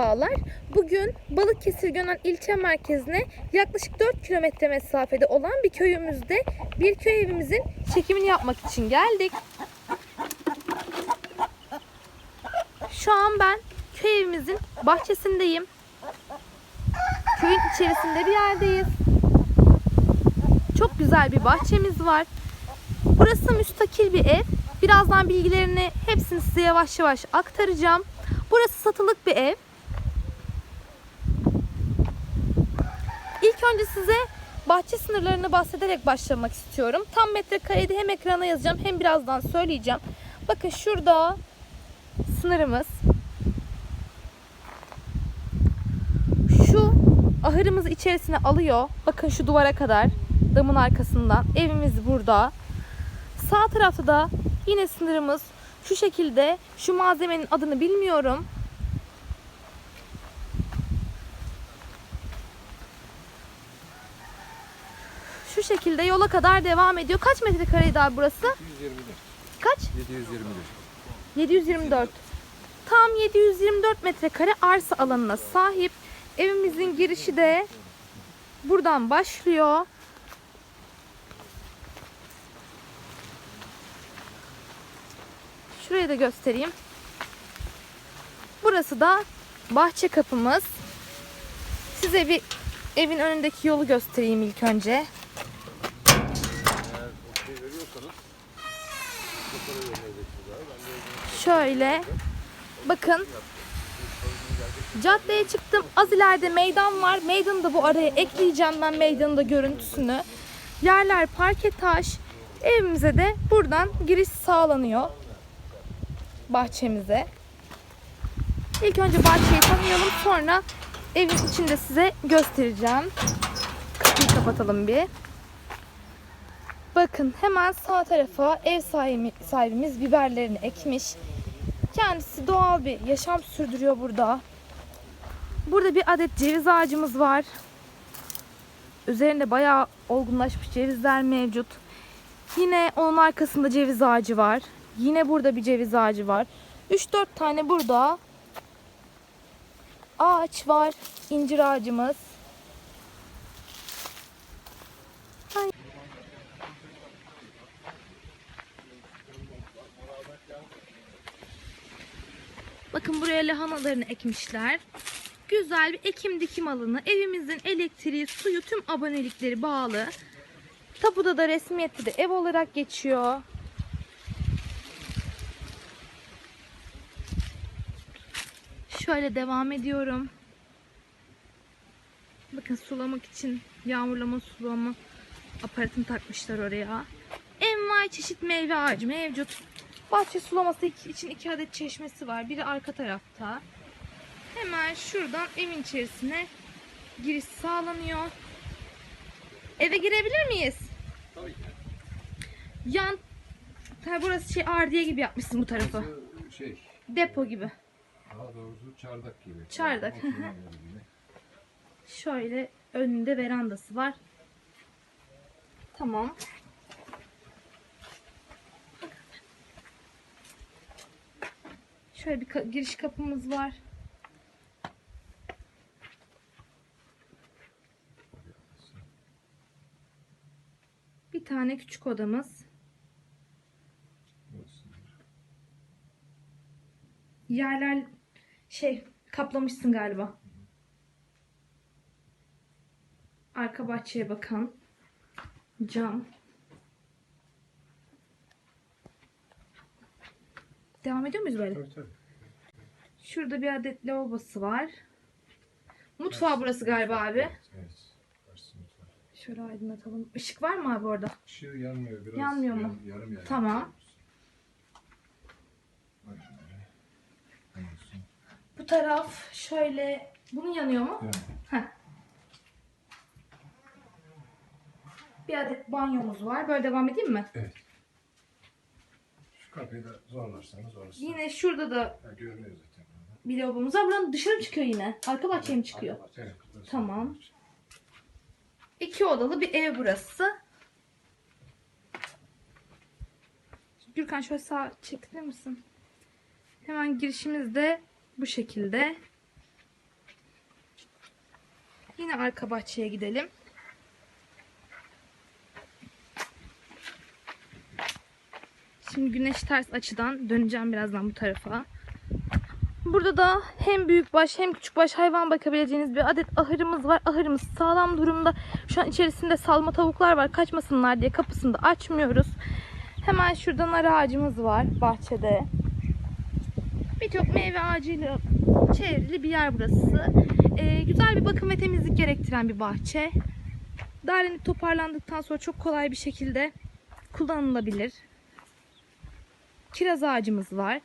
merhabalar. Bugün Balıkesir Gönen ilçe merkezine yaklaşık 4 kilometre mesafede olan bir köyümüzde bir köy evimizin çekimini yapmak için geldik. Şu an ben köy evimizin bahçesindeyim. Köyün içerisinde bir yerdeyiz. Çok güzel bir bahçemiz var. Burası müstakil bir ev. Birazdan bilgilerini hepsini size yavaş yavaş aktaracağım. Burası satılık bir ev. İlk önce size bahçe sınırlarını bahsederek başlamak istiyorum. Tam metrekarede hem ekrana yazacağım hem birazdan söyleyeceğim. Bakın şurada sınırımız. Şu ahırımızı içerisine alıyor. Bakın şu duvara kadar damın arkasından. Evimiz burada. Sağ tarafta da yine sınırımız şu şekilde. Şu malzemenin adını bilmiyorum. Şu şekilde yola kadar devam ediyor. Kaç metrekareydi abi burası? 724. Kaç? 721. 724. Tam 724 metrekare arsa alanına sahip. Evimizin girişi de buradan başlıyor. Şurayı da göstereyim. Burası da bahçe kapımız. Size bir evin önündeki yolu göstereyim ilk önce. De Şöyle bakın caddeye çıktım. Az ileride meydan var. Meydanı da bu araya ekleyeceğim ben meydanın da görüntüsünü. Yerler parke taş. Evimize de buradan giriş sağlanıyor. Bahçemize. İlk önce bahçeyi tanıyalım. Sonra evin içinde size göstereceğim. Kapıyı kapatalım bir. Bakın hemen sağ tarafa ev sahibi, sahibimiz biberlerini ekmiş. Kendisi doğal bir yaşam sürdürüyor burada. Burada bir adet ceviz ağacımız var. Üzerinde bayağı olgunlaşmış cevizler mevcut. Yine onun arkasında ceviz ağacı var. Yine burada bir ceviz ağacı var. 3-4 tane burada ağaç var. İncir ağacımız. Bakın buraya lahanalarını ekmişler. Güzel bir ekim dikim alanı. Evimizin elektriği, suyu, tüm abonelikleri bağlı. Tapuda da resmiyette de ev olarak geçiyor. Şöyle devam ediyorum. Bakın sulamak için yağmurlama sulama aparatını takmışlar oraya. Envai çeşit meyve ağacı mevcut. Bahçe sulaması için iki adet çeşmesi var. Biri arka tarafta. Hemen şuradan evin içerisine giriş sağlanıyor. Eve girebilir miyiz? Tabii ki. Yan Tabii burası şey ardiye gibi yapmışsın bu tarafı. Burası şey, Depo gibi. daha doğrusu çardak gibi. Çardak. Şöyle önünde verandası var. Tamam. Şöyle bir ka- giriş kapımız var. Bir tane küçük odamız. Yerler şey kaplamışsın galiba. Arka bahçeye bakan cam. Devam ediyor muyuz böyle? Tabii tabii. Şurada bir adet lavabosu var. Mutfağı burası galiba abi. Evet. evet. Karşısında var. Şöyle aydınlatalım. Işık var mı abi orada? Işığı yanmıyor biraz. Yanmıyor mu? yarım- Yarım yarım. Tamam. Bu taraf şöyle bunun yanıyor mu? Yani. Heh. Bir adet banyomuz var. Böyle devam edeyim mi? Evet. Şu kapıyı da zorlarsanız orası. Yine şurada da Ha, görünüyor zaten. bir lavabomuz var. Buradan dışarı mı çıkıyor yine? Arka bahçeye mi çıkıyor? Arka bahçe, evet, burası. Tamam. İki odalı bir ev burası. Gürkan şöyle sağ çekilir misin? Hemen girişimiz de bu şekilde. Yine arka bahçeye gidelim. Şimdi güneş ters açıdan döneceğim birazdan bu tarafa. Burada da hem büyükbaş hem küçükbaş hayvan bakabileceğiniz bir adet ahırımız var. Ahırımız sağlam durumda. Şu an içerisinde salma tavuklar var. Kaçmasınlar diye kapısını da açmıyoruz. Hemen şurada nar ağacımız var bahçede. Birçok meyve ağacıyla çevrili bir yer burası. Ee, güzel bir bakım ve temizlik gerektiren bir bahçe. Derlenip toparlandıktan sonra çok kolay bir şekilde kullanılabilir. Kiraz ağacımız var.